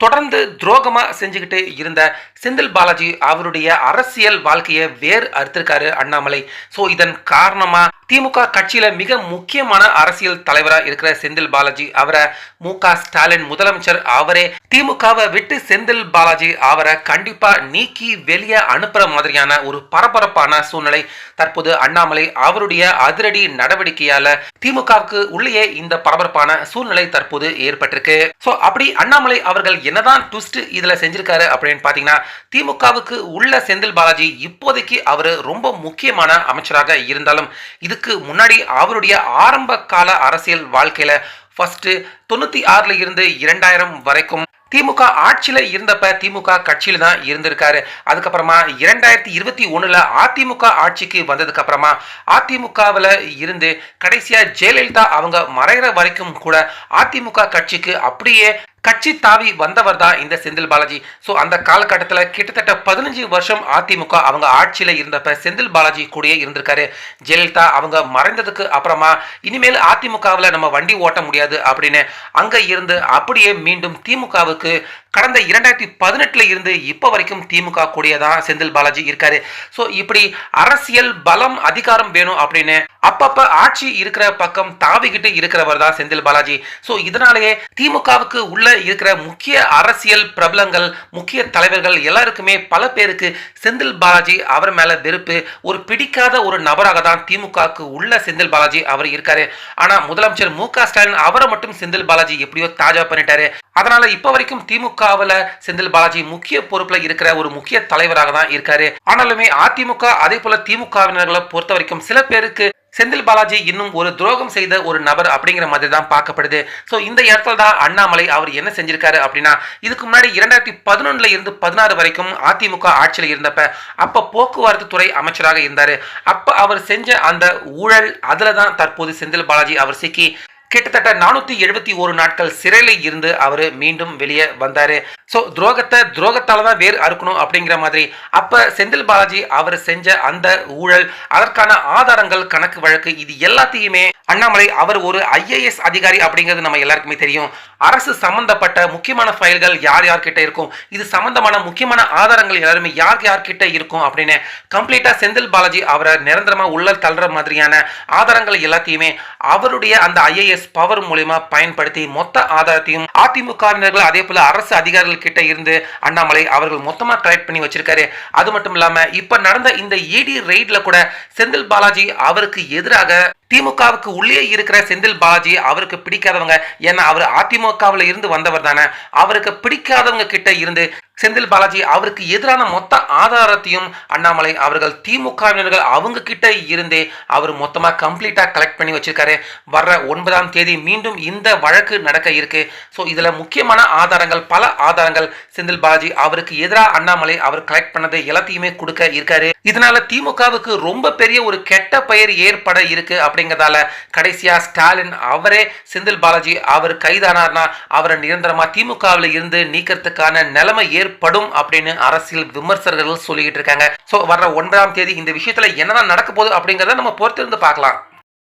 தொடர்ந்து துரோகமா செஞ்சுக்கிட்டு இருந்த செந்தில் பாலாஜி அவருடைய அரசியல் வாழ்க்கையை வேறு அறுத்திருக்காரு அண்ணாமலை. ஸோ இதன் காரணமாக திமுக கட்சியில மிக முக்கியமான அரசியல் தலைவராக இருக்கிற செந்தில் பாலாஜி அவரை மு க ஸ்டாலின் முதலமைச்சர் அவரே திமுகவை விட்டு செந்தில் பாலாஜி அவரை கண்டிப்பா நீக்கி வெளியே அனுப்புற மாதிரியான ஒரு பரபரப்பான சூழ்நிலை தற்போது அண்ணாமலை அவருடைய அதிரடி நடவடிக்கையால திமுகவுக்கு உள்ளேயே இந்த பரபரப்பான சூழ்நிலை தற்போது ஏற்பட்டிருக்கு. ஸோ அப்படி அண்ணாமலை அவர்கள் என்னதான் ட்விஸ்ட் இதில் செஞ்சிருக்காரு அப்படின்னு பாத்தீங்கன்னா திமுகவுக்கு உள்ள செந்தில் பாலாஜி இப்போதைக்கு அவர் ரொம்ப முக்கியமான அமைச்சராக இருந்தாலும் இதுக்கு முன்னாடி அவருடைய ஆரம்ப கால அரசியல் வாழ்க்கையில ஃபர்ஸ்ட் தொண்ணூத்தி ஆறுல இருந்து இரண்டாயிரம் வரைக்கும் திமுக ஆட்சியில இருந்தப்ப திமுக கட்சியில் தான் இருந்திருக்காரு. அதுக்கப்புறமா இரண்டாயிரத்தி இருபத்தி ஒண்ணுல அதிமுக ஆட்சிக்கு வந்ததுக்கு அப்புறமா அதிமுகவில் இருந்து கடைசியா ஜெயலலிதா அவங்க மறைகிற வரைக்கும் கூட அதிமுக கட்சிக்கு அப்படியே கட்சி தாவி வந்தவர் தான் இந்த செந்தில் பாலாஜி. ஸோ அந்த காலகட்டத்தில் கிட்டத்தட்ட பதினஞ்சு வருஷம் அதிமுக அவங்க ஆட்சியில் இருந்தப்ப செந்தில் பாலாஜி கூடயே இருந்திருக்காரு. ஜெயலலிதா அவங்க மறைந்ததுக்கு அப்புறமா இனிமேல் அதிமுகவில் நம்ம வண்டி ஓட்ட முடியாது அப்படின்னு அங்கே இருந்து அப்படியே மீண்டும் திமுகவுக்கு கடந்த இரண்டாயிரத்தி பதினெட்டுல இருந்து இப்போ வரைக்கும் திமுக கூடியதான் செந்தில் பாலாஜி இருக்காரு. ஸோ இப்படி அரசியல் பலம் அதிகாரம் வேணும் அப்படின்னு அப்பப்ப ஆட்சி இருக்கிற பக்கம் தாவிக்கிட்டு இருக்கிறவர் தான் செந்தில் பாலாஜி. ஸோ இதனாலேயே திமுகவுக்கு உள்ள இருக்கிற முக்கிய அரசியல் பிரபலங்கள் முக்கிய தலைவர்கள் எல்லாருக்குமே பல பேருக்கு செந்தில் பாலாஜி அவர் மேல வெறுப்பு. ஒரு பிடிக்காத ஒரு நபராக தான் திமுகவுக்கு உள்ள செந்தில் பாலாஜி அவர் இருக்காரு. ஆனா முதலமைச்சர் மு க ஸ்டாலின் அவரை மட்டும் செந்தில் பாலாஜி எப்படியோ தாஜா பண்ணிட்டாரு. அதனால இப்ப வரைக்கும் திமுகவில் செந்தில் பாலாஜி முக்கிய பொறுப்புல இருக்கிற ஒரு முக்கிய தலைவராக தான் இருக்காரு. ஆனாலுமே அதிமுக அதே போல திமுகவினர்களை பொறுத்த வரைக்கும் சில பேருக்கு செந்தில் பாலாஜி இன்னும் ஒரு துரோகம் செய்த ஒரு நபர் அப்படிங்கிற மாதிரி தான் பார்க்கப்படுது. ஸோ இந்த இடத்துல தான் அண்ணாமலை அவர் என்ன செஞ்சிருக்காரு அப்படின்னா இதுக்கு முன்னாடி இரண்டாயிரத்தி பதினொன்னுல இருந்து பதினாறு வரைக்கும் அதிமுக ஆட்சியில் இருந்தப்ப அப்ப போக்குவரத்து துறை அமைச்சராக இருந்தாரு. அப்ப அவர் செஞ்ச அந்த ஊழல் அதில் தான் தற்போது செந்தில் பாலாஜி அவர் சிக்கி. கிட்டத்தட்ட நானூத்தி எழுபத்தி ஒரு நாட்கள் சிறையில் இருந்து அவர் மீண்டும் வெளியே வந்தாரு. ஸோ துரோகத்தை துரோகத்தால தான் வேறு அறுக்கணும் அப்படிங்கிற மாதிரி அப்ப செந்தில் பாலாஜி அவர் செஞ்ச அந்த ஊழல் அதற்கான ஆதாரங்கள் கணக்கு வழக்கு இது எல்லாத்தையுமே அண்ணாமலை அவர் ஒரு ஐஏஎஸ் அதிகாரி அப்படிங்கிறது நம்ம எல்லாருக்குமே தெரியும். அரசு சம்பந்தப்பட்ட முக்கியமான ஃபைல்கள் யார் யார்கிட்ட இருக்கும்? இது சம்பந்தமான முக்கியமான ஆதாரங்கள் எல்லாருமே யார் யார்கிட்ட இருக்கும் அப்படின்னு கம்ப்ளீட்டா செந்தில் பாலாஜி அவரை நிரந்தரமா உள்ள தள்ளுற மாதிரியான ஆதாரங்கள் எல்லாத்தையுமே அவருடைய அந்த ஐஏஎஸ் பவர் மூலியமா பயன்படுத்தி மொத்த ஆதாரத்தையும் அதிமுகவினர்கள் அதே போல அரசு அதிகாரிகள் கிட்ட இருந்து அண்ணாமலை அவர்கள் மொத்தமா கலெக்ட் பண்ணி வச்சிருக்காரு. அது மட்டும் இல்லாம இப்ப நடந்த இந்த இடி ரெய்ட்ல கூட செந்தில் பாலாஜி அவருக்கு எதிராக திமுகவுக்கு உள்ளே இருக்கிற செந்தில் பாலாஜி அவருக்கு பிடிக்காதவங்க ஏன்னா அவர் அதிமுகவில் இருந்து வந்தவர் தானே. அவருக்கு பிடிக்காதவங்க கிட்ட இருந்து செந்தில் பாலாஜி அவருக்கு எதிரான மொத்த ஆதாரத்தையும் அண்ணாமலை அவர்கள் திமுகவினர்கள் அவங்க கிட்ட இருந்தே அவர் மொத்தமாக கம்ப்ளீட்டாக கலெக்ட் பண்ணி வச்சிருக்காரு. வர்ற ஒன்பதாம் தேதி மீண்டும் இந்த வழக்கு நடக்க இருக்கு. ஸோ இதில் முக்கியமான ஆதாரங்கள் பல ஆதாரங்கள் செந்தில் பாலாஜி அவருக்கு எதிராக அண்ணாமலை அவர் கலெக்ட் பண்ணதை எல்லாத்தையுமே கொடுக்க இருக்காரு. இதனால திமுகவுக்கு ரொம்ப பெரிய ஒரு கெட்ட பெயர் ஏற்பட இருக்கு அப்படிங்கிறதால கடைசியா ஸ்டாலின் அவரே செந்தில் பாலாஜி அவர் கைதானார்னா அவரை நிரந்தரமா திமுகவில் இருந்து நீக்கிறதுக்கான நிலைமை ஏற்படும் அப்படின்னு அரசியல் விமர்சகர்கள் சொல்லிக்கிட்டு இருக்காங்க. ஸோ வர்ற ஒன்றாம் தேதி இந்த விஷயத்துல என்னதான் நடக்க போகுது அப்படிங்கிறத நம்ம பொறுத்திருந்து பார்க்கலாம்.